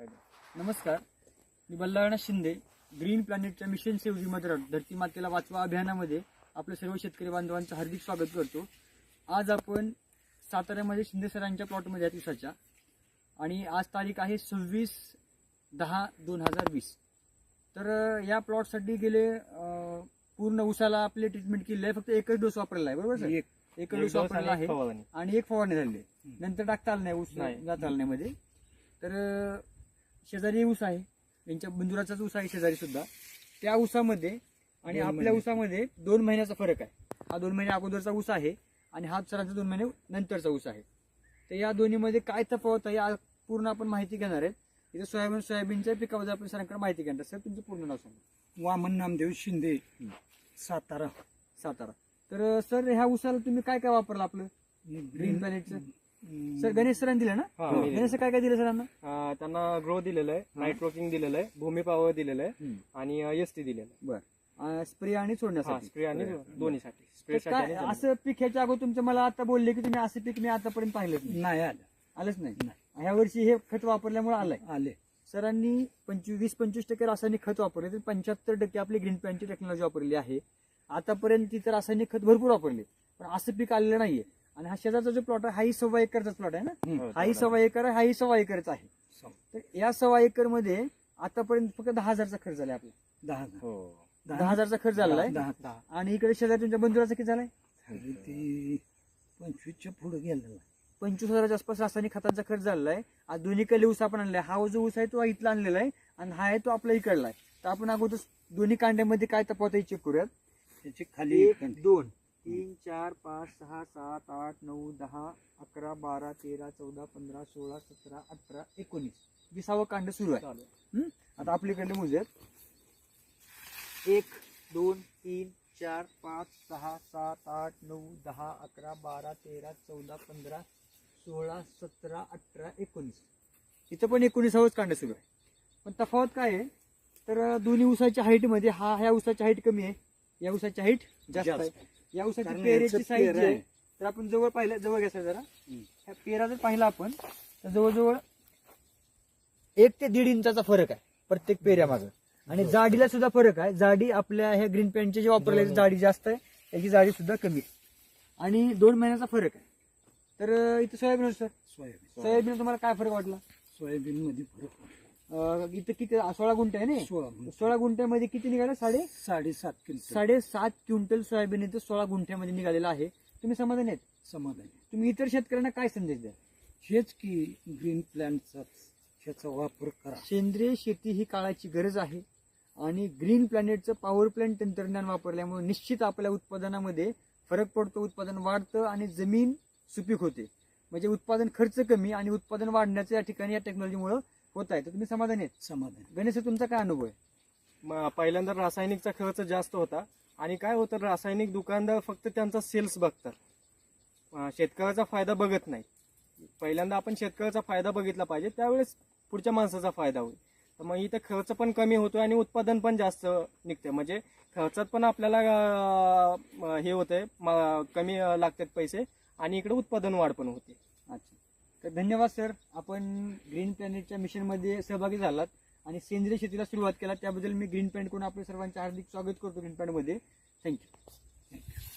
नमस्कार. मी बल्लाळनाथ शिंदे ग्रीन प्लॅनेटच्या मिशन सेव्ह मदर धरती मातेला वाचवा अभियानामध्ये आपल्या सर्व शेतकरी बांधवांचं हार्दिक स्वागत करतो. आज आपण साताऱ्यामध्ये शिंदे सरांच्या प्लॉटमध्ये आहेत ऊसाच्या आणि आज तारीख आहे सव्वीस दहा दोन हजार वीस. तर या प्लॉटसाठी गेले पूर्ण ऊसाला आपले ट्रीटमेंट केली आहे. फक्त एकच डोस वापरला आहे बरोबर सर? एक. एकच डोस वापरला आहे. आणि एक फवारणी झाली. आहे. नंतर टाकता आलं नाही ऊस नाही. जाता आलं नाही मध्ये. तर शेजारी ऊस आहे. यांच्या बंधुराचाच ऊस आहे शेजारी सुद्धा. त्या ऊसामध्ये आणि आपल्या. ऊसामध्ये दोन महिन्याचा फरक आहे. हा दोन महिने अगोदरचा ऊस आहे आणि हा सरांचा दोन महिने नंतरचा ऊस आहे. तर या दोन्हीमध्ये काय तफावत आहे पूर्ण आपण माहिती घेणार आहेत. इथे सोयाबीन सोयाबीनच्या पिकाबद्दल आपण सरांकडे माहिती घेणार. सर तुमचं पूर्ण नाव सांगा. वामन नामदेव शिंदे. सातारा. सातारा. तर सर ह्या ऊसाला तुम्ही काय काय वापरलं आपलं? ग्रीन प्लॅनेटचं सर गणेश सरांनी दिलं ना? हा, गणेश काय काय दिलं सरांना? अं, त्यांना ग्रो दिलेलं आहे नायट्रोकिंग दिलेलं आहे भूमी पॉवर दिलेलं आहे आणि एस टी दिलेलं आहे. बर. स्प्रे आणि हा सोडण्यासाठी स्प्रे आणि दोन्हीसाठी. तर असं पीक ह्याच्या अगोदर तुमचं मला आता बोलले की तुम्ही असं पीक मी आतापर्यंत पाहिलंच नाही. नाही आलं. आलंच नाही? ह्या वर्षी हे खत वापरल्यामुळे आलंय. आले. सरांनी पंचवीस वीस पंचवीस टक्के रासायनिक खत वापरले तर पंच्याहत्तर टक्के आपली ग्रीन पॅनची टेक्नॉलॉजी वापरली आहे. आतापर्यंत तिथं रासायनिक खत भरपूर वापरले. पण असं पीक आलेलं नाहीये. आणि हा शेजारचा जो प्लॉट आहे हाही सव्वा एकरचाच प्लॉट आहे ना? हम्म. हाही सव्वा एकर आहे हाही सव्वा एकरचा आहे. तर या सव्वा एकरमध्ये आतापर्यंत फक्त दहा हजारचा खर्च झालाय आपला. दहा हो. दहा हजारचा खर्च झालाय? आणि इकडे शेजारी तुमच्या बंधुराचा किती झालाय? पंचवीसच्या पुढे गेलेला पंचवीस हजाराच्या आसपास रासायनिक खतांचा खर्च झालेला आहे आज दोन्ही कडे ऊस आपण आणलाय. हा जो ऊस आहे तो इथला आणलेला आहे आणि हा आहे तो आपला इकडला आहे. तर आपण अगोदर दोन्ही कांड्यामध्ये काय तफावत आहे चेक करूयात. त्याची खाली एक दोन. तीन चार पाच सहा सात आठ नऊ दहा अकरा बारा तेरा चौदा पंधरा सोळा सतरा अठरा एकोणीस. विसावं कांड सुरू आहे. आहे. हं? आता आपल्याकडे मोजूयात एक दोन तीन चार पाच सहा सात आठ नऊ दहा अकरा बारा तेरा चौदा पंधरा सोळा सतरा अठरा एकोणीस. इथं पण एकोणीसावंच कांड सुरू आहे. पण तफावत काय आहे? तर दोन्ही उसाच्या हाईटमध्ये हा ह्या उसाची हाईट कमी आहे. या उसाची हाईट जास्त जास्त. या उसाची पेरेची याचं साईज पेर आहे आहे. तर आपण जवळ पाहिलं जवळ घ्या सर जरा. हम्म. ह्या पेरा जर पाहिला आपण तर जवळजवळ एक ते दीड इंचाचा फरक आहे प्रत्येक पेऱ्यामागं. आणि जाडीला सुद्धा फरक आहे. जाडी आपल्या ह्या ग्रीन पॅन्टचे जे वापरले जाडी जास्त आहे त्याची जाडी सुद्धा कमी आहे. आणि दोन महिन्याचा फरक आहे. तर अं, इथं सोयाबीन होतं सर. सोयाबीन. सोयाबीन तुम्हाला काय फरक वाटला? सोयाबीन मध्ये फरक. इथं किती सोळा गुंठे आहे ना? सोळा सोळा गुंठ्यामध्ये किती निघाले? साडे साडेसात किलो साडेसात क्विंटल सोयाबीन इथं सोळा गुंठ्यामध्ये निघालेलं आहे. तुम्ही समाधान आहेत? समाधान. तुम्ही इतर शेतकऱ्यांना काय संदेश द्या हेच की ग्रीन प्लॅनचा ह्याचा वापर करा. सेंद्रिय शेती ही काळाची गरज आहे आणि ग्रीन प्लॅनेटचं पॉवर प्लॅन्ट तंत्रज्ञान वापरल्यामुळे निश्चित आपल्या उत्पादनामध्ये फरक पडतो उत्पादन वाढतं आणि जमीन सुपीक होते. म्हणजे उत्पादन खर्च कमी आणि उत्पादन वाढण्याचं या ठिकाणी या टेक्नॉलॉजीमुळे होत आहे तर तुम्ही समाधान आहेत? समाधान. गणेश तुमचा काय अनुभव आहे? म- पहिल्यांदा रासायनिकचा खर्च जास्त होता. आणि काय होतं रासायनिक दुकानदार फक्त त्यांचा सेल्स बघतात. अं, शेतकऱ्याचा फायदा बघत नाही पहिल्यांदा आपण शेतकऱ्याचा फायदा बघितला पाहिजे त्यावेळेस पुढच्या माणसाचा फायदा होईल. तर मग इथं खर्च पण कमी होतोय आणि उत्पादन पण जास्त निघते म्हणजे खर्चात पण आपल्याला अं, हे होतंय म- कमी अं, लागतात पैसे आणि इकडे उत्पादन वाढ पण होते. तर धन्यवाद सर. आपण ग्रीन प्लॅनेटच्या मिशनमध्ये सहभागी झालात आणि सेंद्रिय शेतीला सुरुवात केला त्याबद्दल मी ग्रीन प्लॅनेट करून आपल्या सर्वांचे हार्दिक स्वागत करतो ग्रीन पॅन्टमध्ये. Thank you thank you.